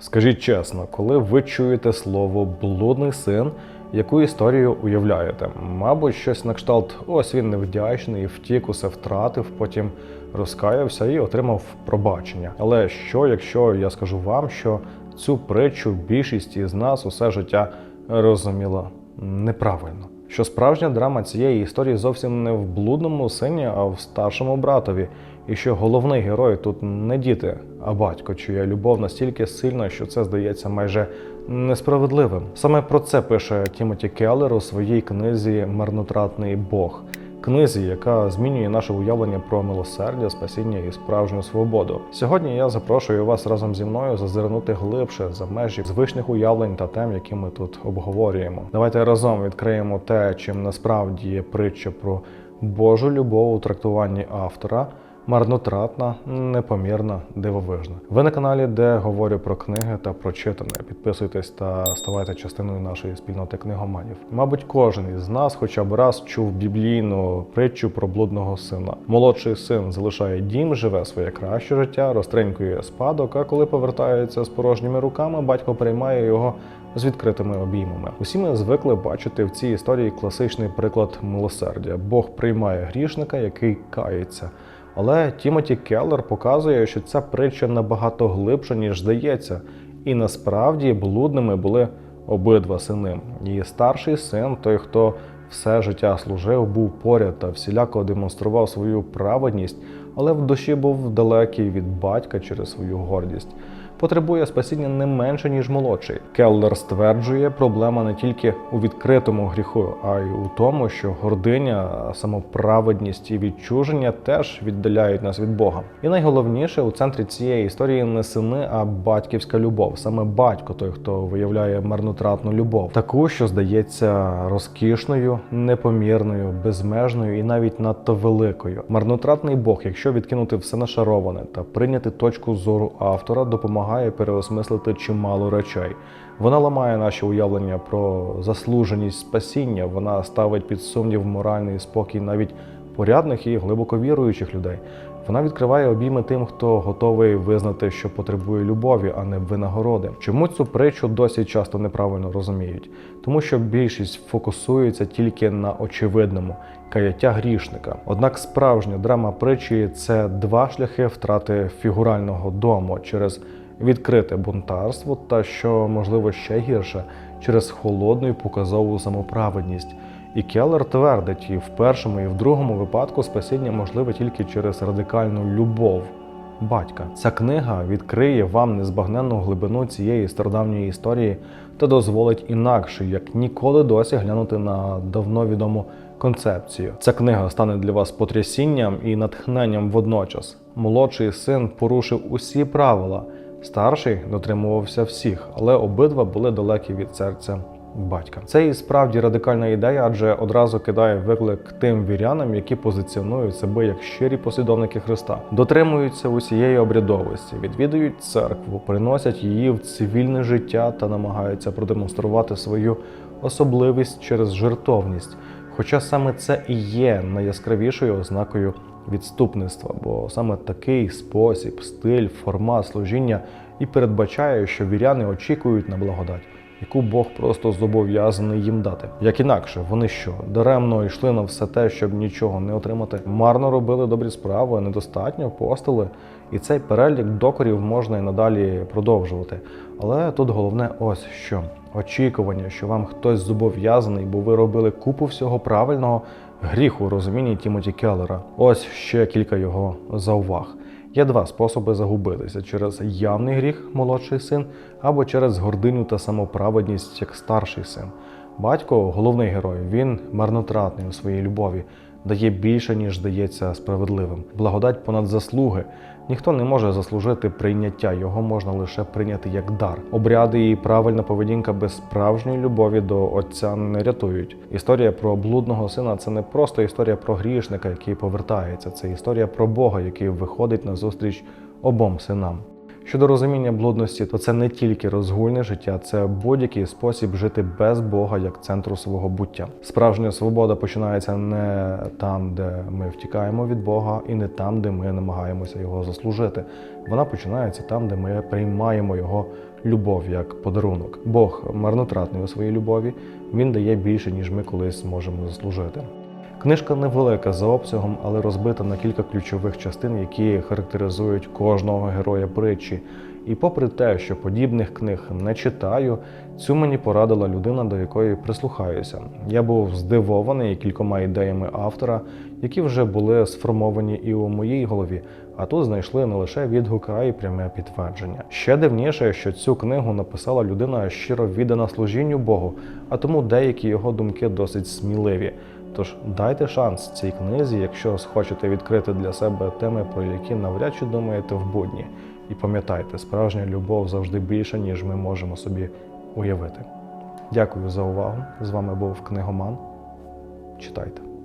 Скажіть чесно, коли ви чуєте слово блудний син, яку історію уявляєте? Мабуть, щось на кшталт, ось він невдячний, втік, усе втратив, потім розкаявся і отримав пробачення. Але що, якщо я скажу вам, що цю притчу більшість із нас усе життя розуміла неправильно? Що справжня драма цієї історії зовсім не в блудному сині, а в старшому братові, і що головний герой тут не діти, а батько, чия любов настільки сильна, що це здається майже несправедливим. Саме про це пише Тімоті Келлер у своїй книзі Марнотратний Бог. Книзі, яка змінює наше уявлення про милосердя, спасіння і справжню свободу. Сьогодні я запрошую вас разом зі мною зазирнути глибше за межі звичних уявлень та тем, які ми тут обговорюємо. Давайте разом відкриємо те, чим насправді є притча про Божу любов у трактуванні автора. Марнотратна, непомірна, дивовижна. Ви на каналі, де говорю про книги та про читане. Підписуйтесь та ставайте частиною нашої спільноти книгоманів. Мабуть, кожен із нас хоча б раз чув біблійну притчу про блудного сина. Молодший син залишає дім, живе своє краще життя, розтринькує спадок. А коли повертається з порожніми руками, батько приймає його з відкритими обіймами. Усі ми звикли бачити в цій історії класичний приклад милосердя. Бог приймає грішника, який кається. Але Тімоті Келлер показує, що ця притча набагато глибша, ніж здається, і насправді блудними були обидва сини. Її старший син, той, хто все життя служив, був поряд та всіляко демонстрував свою праведність, але в душі був далекий від батька через свою гордість. Потребує спасіння не менше ніж молодший. Келлер стверджує, проблема не тільки у відкритому гріху, а й у тому, що гординя, самоправедність і відчуження теж віддаляють нас від Бога. І найголовніше у центрі цієї історії не сини, а батьківська любов. Саме батько, той, хто виявляє марнотратну любов, таку, що здається розкішною, непомірною, безмежною і навіть надто великою. Марнотратний Бог, якщо відкинути все нашароване та прийняти точку зору автора, допомагає переосмислити чимало речей. Вона ламає наші уявлення про заслуженість спасіння. Вона ставить під сумнів моральний спокій навіть порядних і глибоко віруючих людей. Вона відкриває обійми тим, хто готовий визнати, що потребує любові, а не винагороди. Чому цю притчу досі часто неправильно розуміють? Тому що більшість фокусується тільки на очевидному каяття грішника. Однак справжня драма притчі це два шляхи втрати фігурального дому через відкрите бунтарство та, що можливо ще гірше, через холодну і показову самоправедність. І Келлер твердить, і в першому, і в другому випадку спасіння можливе тільки через радикальну любов батька. Ця книга відкриє вам незбагненну глибину цієї стародавньої історії та дозволить інакше, як ніколи досі глянути на давно відому концепцію. Ця книга стане для вас потрясінням і натхненням водночас. Молодший син порушив усі правила. Старший дотримувався всіх, але обидва були далекі від серця батька. Це і справді радикальна ідея, адже одразу кидає виклик тим вірянам, які позиціонують себе як щирі послідовники Христа, дотримуються усієї обрядовості, відвідують церкву, приносять її в цивільне життя та намагаються продемонструвати свою особливість через жертовність. Хоча саме це і є найяскравішою ознакою відступництва, бо саме такий спосіб, стиль, формат служіння і передбачає, що віряни очікують на благодать, яку Бог просто зобов'язаний їм дати. Як інакше, вони що даремно йшли на все те, щоб нічого не отримати, марно робили добрі справи, недостатньо апостоли, і цей перелік докорів можна і надалі продовжувати. Але тут головне ось що очікування, що вам хтось зобов'язаний, бо ви робили купу всього правильного гріх у розумінні Тімоті Келлера. Ось ще кілька його зауваг. Є два способи загубитися: через явний гріх, молодший син, або через гординю та самоправедність як старший син. Батько головний герой, він марнотратний у своїй любові, дає більше, ніж здається справедливим. Благодать понад заслуги. Ніхто не може заслужити прийняття, його можна лише прийняти як дар. Обряди і правильна поведінка без справжньої любові до отця не рятують. Історія про блудного сина це не просто історія про грішника, який повертається. Це історія про Бога, який виходить на зустріч обом синам. Щодо розуміння блудності, то це не тільки розгульне життя, це будь-який спосіб жити без Бога як центру свого буття. Справжня свобода починається не там, де ми втікаємо від Бога, і не там, де ми намагаємося його заслужити. Вона починається там, де ми приймаємо його любов як подарунок. Бог марнотратний у своїй любові, він дає більше, ніж ми колись зможемо заслужити. Книжка невелика за обсягом, але розбита на кілька ключових частин, які характеризують кожного героя притчі. І попри те, що подібних книг не читаю, цю мені порадила людина, до якої прислухаюся. Я був здивований кількома ідеями автора, які вже були сформовані і у моїй голові, а тут знайшли не лише відгук, а й пряме підтвердження. Ще дивніше, що цю книгу написала людина щиро віддана служінню Богу, а тому деякі його думки досить сміливі. Тож дайте шанс цій книзі, якщо схочете відкрити для себе теми, про які навряд чи думаєте в будні. І пам'ятайте, справжня любов завжди більша, ніж ми можемо собі уявити. Дякую за увагу. З вами був книгоман. Читайте.